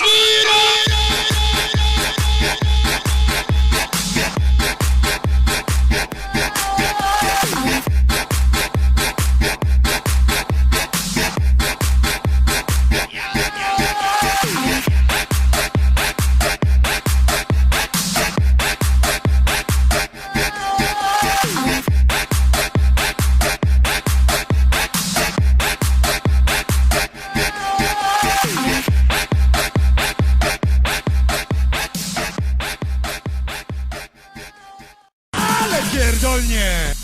Jesus pierdolnie!